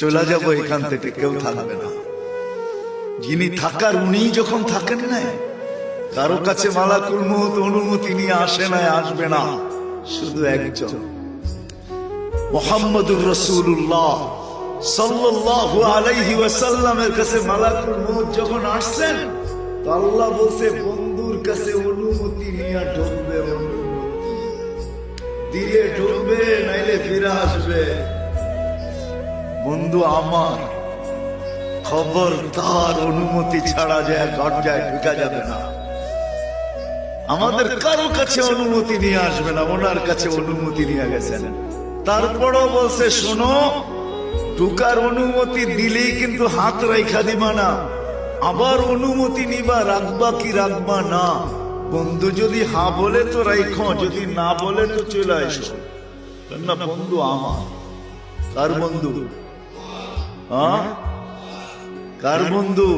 চলে যাব এখান থেকে, কেউ থাকবে না। যিনি থাকার উনি যখন থাকেন না, কারও কাছে মালাকুল মহত অনুমতি নিয়ে আসে না, আসবে না। শুধু একজন। মোহাম্মদুর রসুল্লাহ সাল্লাল্লাহু আলাইহি ওয়াসাল্লামের কাছে মালাকুল মউত যখন আসছেন, তো আল্লাহ বলছে, বন্ধুর কাছে অনুমতি নিয়ে ঢুকবে অনুমতি। দিলে ঢুকবে নাইলে ফিরে আসবে। বন্ধু আমার খবর তার অনুমতি ছাড়া যায় দরজায় ঢুকা যাবে না। আমাদের কারও কাছে অনুমতি নিয়ে আসবে না, ওনার কাছে অনুমতি নিয়ে গেছেন। তারপরও বলছে, শোনো, ঢুকার অনুমতি দিলেই কিন্তু হাত রেখা দিবা না। আবার অনুমতি নিবা, রাখবা কি রাখবা না। বন্ধু যদি হা বলে তো রাইখো, যদি না বলে তো চলে আসো বন্ধু আমার কার বন্ধু হ্যাঁ কার বন্ধু